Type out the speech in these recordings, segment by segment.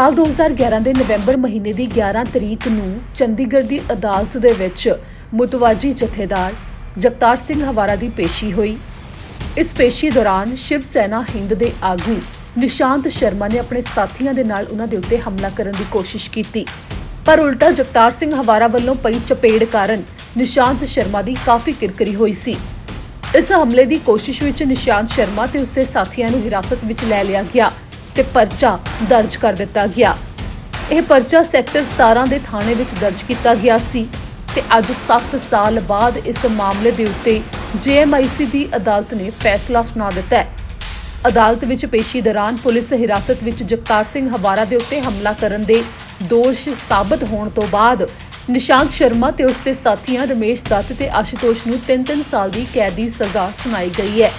ਸਾਲ 2011 ਦੇ ਨਵੰਬਰ ਮਹੀਨੇ ਦੀ 11 ਤਰੀਕ ਨੂੰ ਚੰਡੀਗੜ੍ਹ ਦੀ ਅਦਾਲਤ ਦੇ ਵਿੱਚ ਮੁਤਵਾਜੀ ਜਥੇਦਾਰ ਜਗਤਾਰ ਸਿੰਘ ਹਵਾਰਾ ਦੀ ਪੇਸ਼ੀ ਹੋਈ। ਇਸ ਪੇਸ਼ੀ ਦੌਰਾਨ ਸ਼ਿਵ ਸੈਨਾ ਹਿੰਦ ਦੇ ਆਗੂ ਨਿਸ਼ਾਂਤ ਸ਼ਰਮਾ ਨੇ ਆਪਣੇ ਸਾਥੀਆਂ ਦੇ ਨਾਲ ਉਹਨਾਂ ਦੇ ਉੱਤੇ ਹਮਲਾ ਕਰਨ ਦੀ ਕੋਸ਼ਿਸ਼ ਕੀਤੀ। ਪਰ ਉਲਟਾ ਜਗਤਾਰ ਸਿੰਘ ਹਵਾਰਾ ਵੱਲੋਂ ਪਈ ਚਪੇੜ ਕਾਰਨ ਨਿਸ਼ਾਂਤ ਸ਼ਰਮਾ ਦੀ ਕਾਫੀ ਕਿਰਕਰੀ ਹੋਈ ਸੀ। ਇਸ ਹਮਲੇ ਦੀ ਕੋਸ਼ਿਸ਼ ਵਿੱਚ ਨਿਸ਼ਾਂਤ ਸ਼ਰਮਾ ਤੇ ਉਸਦੇ ਸਾਥੀਆਂ ਨੂੰ ਹਿਰਾਸਤ ਵਿੱਚ ਲੈ ਲਿਆ ਗਿਆ। ਤੇ ਪਰਚਾ ਦਰਜ ਕਰ ਦਿੱਤਾ ਗਿਆ। ਇਹ ਪਰਚਾ ਸੈਕਟਰ 17 ਦੇ ਥਾਣੇ ਵਿੱਚ ਦਰਜ ਕੀਤਾ ਗਿਆ ਸੀ ਤੇ ਅੱਜ 7 ਸਾਲ ਬਾਅਦ ਇਸ ਮਾਮਲੇ ਦੇ ਉੱਤੇ ਜੀਐਮਆਈਸੀ ਦੀ ਅਦਾਲਤ ਨੇ ਫੈਸਲਾ ਸੁਣਾ ਦਿੱਤਾ ਹੈ। ਅਦਾਲਤ ਵਿੱਚ ਪੇਸ਼ੀ ਦੌਰਾਨ ਪੁਲਿਸ ਹਿਰਾਸਤ ਵਿੱਚ ਜਗਤਾਰ ਸਿੰਘ ਹਵਾਰਾ ਦੇ ਉੱਤੇ ਹਮਲਾ ਕਰਨ ਦੇ ਦੋਸ਼ ਸਾਬਤ ਹੋਣ ਤੋਂ ਬਾਅਦ ਨਿਸ਼ਾਂਤ ਸ਼ਰਮਾ ਤੇ ਉਸਦੇ ਸਾਥੀਆਂ ਰਮੇਸ਼ ਦੱਤ ਤੇ ਆਸ਼ੂਤੋਸ਼ ਨੂੰ 3-3 ਸਾਲ ਦੀ ਕੈਦ ਦੀ ਸਜ਼ਾ ਸੁਣਾਈ ਗਈ ਹੈ।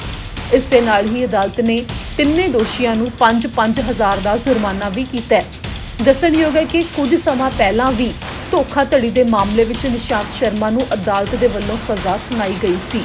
ਇਸ ਦੇ ਨਾਲ ਹੀ ਅਦਾਲਤ ਨੇ ਤਿੰਨੇ ਦੋਸ਼ੀਆਂ ਨੂੰ 5-5 ਹਜ਼ਾਰ ਦਾ ਜੁਰਮਾਨਾ ਵੀ ਕੀਤਾ ਹੈ। ਦੱਸਣਯੋਗ ਹੈ ਕਿ ਕੁਝ ਸਮਾਂ ਪਹਿਲਾਂ ਵੀ ਧੋਖਾਧੜੀ ਦੇ ਮਾਮਲੇ ਵਿੱਚ ਨਿਸ਼ਾਂਤ ਸ਼ਰਮਾ ਨੂੰ ਅਦਾਲਤ ਦੇ ਵੱਲੋਂ ਸਜ਼ਾ ਸੁਣਾਈ ਗਈ ਸੀ।